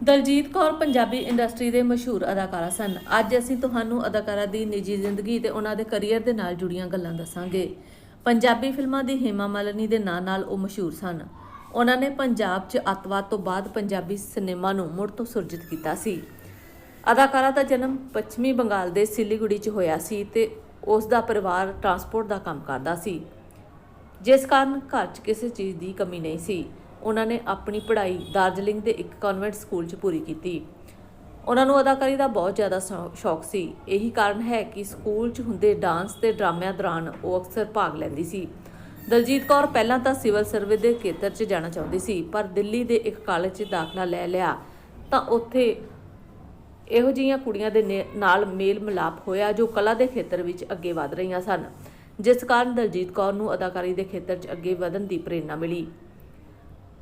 Daljit Kaur Punjabi industry ਦੇ ਮਸ਼ਹੂਰ ਅਦਾਕਾਰਾ ਸਨ। ਅੱਜ ਅਸੀਂ ਤੁਹਾਨੂੰ ਅਦਾਕਾਰਾ ਦੀ ਨਿੱਜੀ ਜ਼ਿੰਦਗੀ ਤੇ ਉਹਨਾਂ ਦੇ ਕੈਰੀਅਰ ਦੇ ਨਾਲ ਜੁੜੀਆਂ ਗੱਲਾਂ ਦੱਸਾਂਗੇ। ਪੰਜਾਬੀ ਫਿਲਮਾਂ ਦੀ ਹੇਮਾ ਮਾਲਿਨੀ ਦੇ ਨਾਂ ਨਾਲ ਉਹ ਮਸ਼ਹੂਰ ਸਨ। ਉਹਨਾਂ ਨੇ ਪੰਜਾਬ 'ਚ ਅੱਤਵਾਦ ਤੋਂ ਬਾਅਦ ਪੰਜਾਬੀ ਸਿਨੇਮਾ ਨੂੰ ਮੁੜ ਤੋਂ ਸੁਰਜੀਤ ਕੀਤਾ ਸੀ। ਅਦਾਕਾਰਾ ਦਾ ਜਨਮ ਪੱਛਮੀ ਬੰਗਾਲ ਦੇ ਸਿਲੀਗੁੜੀ 'ਚ ਹੋਇਆ ਸੀ ਤੇ ਉਸ ਦਾ ਪਰਿਵਾਰ ਟਰਾਂਸਪੋਰਟ ਦਾ ਕੰਮ ਕਰਦਾ ਸੀ, ਜਿਸ ਕਾਰਨ ਘਰ 'ਚ ਕਿਸੇ ਚੀਜ਼ ਦੀ ਕਮੀ ਨਹੀਂ ਸੀ। ਉਹਨਾਂ ਨੇ ਆਪਣੀ ਪੜ੍ਹਾਈ ਦਾਰਜਲਿੰਗ ਦੇ ਇੱਕ ਕਨਵੈਂਟ ਸਕੂਲ 'ਚ ਪੂਰੀ ਕੀਤੀ। ਉਹਨਾਂ ਨੂੰ ਅਦਾਕਾਰੀ ਦਾ ਬਹੁਤ ਜ਼ਿਆਦਾ ਸ਼ੌ- ਸ਼ੌਕ ਸੀ। ਇਹੀ ਕਾਰਨ ਹੈ ਕਿ ਸਕੂਲ 'ਚ ਹੁੰਦੇ ਡਾਂਸ ਤੇ ਡਰਾਮਿਆਂ ਦੌਰਾਨ ਉਹ ਅਕਸਰ ਭਾਗ ਲੈਂਦੀ ਸੀ। ਦਲਜੀਤ ਕੌਰ ਪਹਿਲਾਂ ਤਾਂ ਸਿਵਲ ਸਰਵਿਸ ਦੇ ਖੇਤਰ 'ਚ ਜਾਣਾ ਚਾਹੁੰਦੀ ਸੀ, ਪਰ ਦਿੱਲੀ ਦੇ ਇੱਕ ਕਾਲਜ 'ਚ ਦਾਖਲਾ ਲੈ ਲਿਆ ਤਾਂ ਉੱਥੇ ਇਹੋ ਜਿਹੀਆਂ ਕੁੜੀਆਂ ਦੇ ਨੇ- ਨਾਲ ਮੇਲ ਮਿਲਾਪ ਹੋਇਆ ਜੋ ਕਲਾ ਦੇ ਖੇਤਰ ਵਿੱਚ ਅੱਗੇ ਵਧ ਰਹੀਆਂ ਸਨ, ਜਿਸ ਕਾਰਨ ਦਲਜੀਤ ਕੌਰ ਨੂੰ ਅਦਾਕਾਰੀ ਦੇ ਖੇਤਰ 'ਚ ਅੱਗੇ ਵਧਣ ਦੀ ਪ੍ਰੇਰਣਾ ਮਿਲੀ।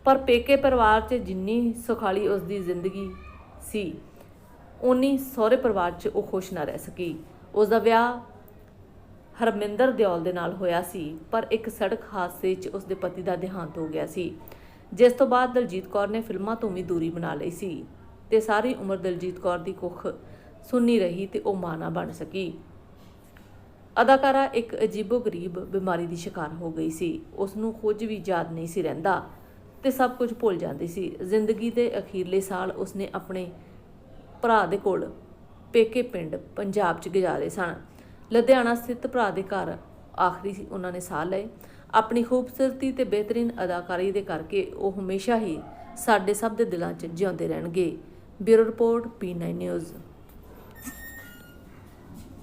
ਪਰ ਪੇਕੇ ਪਰਿਵਾਰ 'ਚ ਜਿੰਨੀ ਸੁਖਾਲੀ ਉਸ ਦੀ ਜ਼ਿੰਦਗੀ ਸੀ ਉਨੀ ਸਹੁਰੇ ਪਰਿਵਾਰ 'ਚ ਉਹ ਖੁਸ਼ ਨਾ ਰਹਿ ਸਕੀ। ਉਸ ਦਾ ਵਿਆਹ ਹਰਮਿੰਦਰ ਦਿਓਲ ਦੇ ਨਾਲ ਹੋਇਆ ਸੀ, ਪਰ ਇੱਕ ਸੜਕ ਹਾਦਸੇ 'ਚ ਉਸ ਦੇ ਪਤੀ ਦਾ ਦੇਹਾਂਤ ਹੋ ਗਿਆ ਸੀ, ਜਿਸ ਤੋਂ ਬਾਅਦ ਦਲਜੀਤ ਕੌਰ ਨੇ ਫਿਲਮਾਂ ਤੋਂ ਵੀ ਦੂਰੀ ਬਣਾ ਲਈ ਸੀ ਤੇ ਸਾਰੀ ਉਮਰ ਦਲਜੀਤ ਕੌਰ ਦੀ ਕੁੱਖ ਸੁੰਨੀ ਰਹੀ ਤੇ ਉਹ ਮਾਂ ਨਾ ਬਣ ਸਕੀ। ਅਦਾਕਾਰਾ ਇੱਕ ਅਜੀਬੋ-ਗਰੀਬ ਬਿਮਾਰੀ ਦੀ ਸ਼ਿਕਾਰ ਹੋ ਗਈ ਸੀ। ਉਸ ਨੂੰ ਕੁਝ ਵੀ ਯਾਦ ਨਹੀਂ ਸੀ ਰਹਿੰਦਾ। ਤੇ ਸਭ ਕੁਝ ਭੁੱਲ ਜਾਂਦੀ ਸੀ। ਜ਼ਿੰਦਗੀ ਦੇ ਅਖੀਰਲੇ ਸਾਲ ਉਸਨੇ ਆਪਣੇ ਭਰਾ ਦੇ ਕੋਲ ਪੇਕੇ ਪਿੰਡ ਪੰਜਾਬ 'ਚ ਗੁਜ਼ਾਰੇ ਸਨ। ਲੁਧਿਆਣਾ ਸਥਿਤ ਭਰਾ ਦੇ ਘਰ ਆਖਰੀ ਸੀ ਉਹਨਾਂ ਨੇ ਸਾਹ ਲਏ। ਆਪਣੀ ਖੂਬਸੂਰਤੀ ਤੇ ਬਿਹਤਰੀਨ ਅਦਾਕਾਰੀ ਦੇ ਕਰਕੇ ਉਹ ਹਮੇਸ਼ਾ ਹੀ ਸਾਡੇ ਸਭ ਦੇ ਦਿਲਾਂ 'ਚ ਜਿਉਂਦੇ ਰਹਿਣਗੇ। Bureau report P9 news.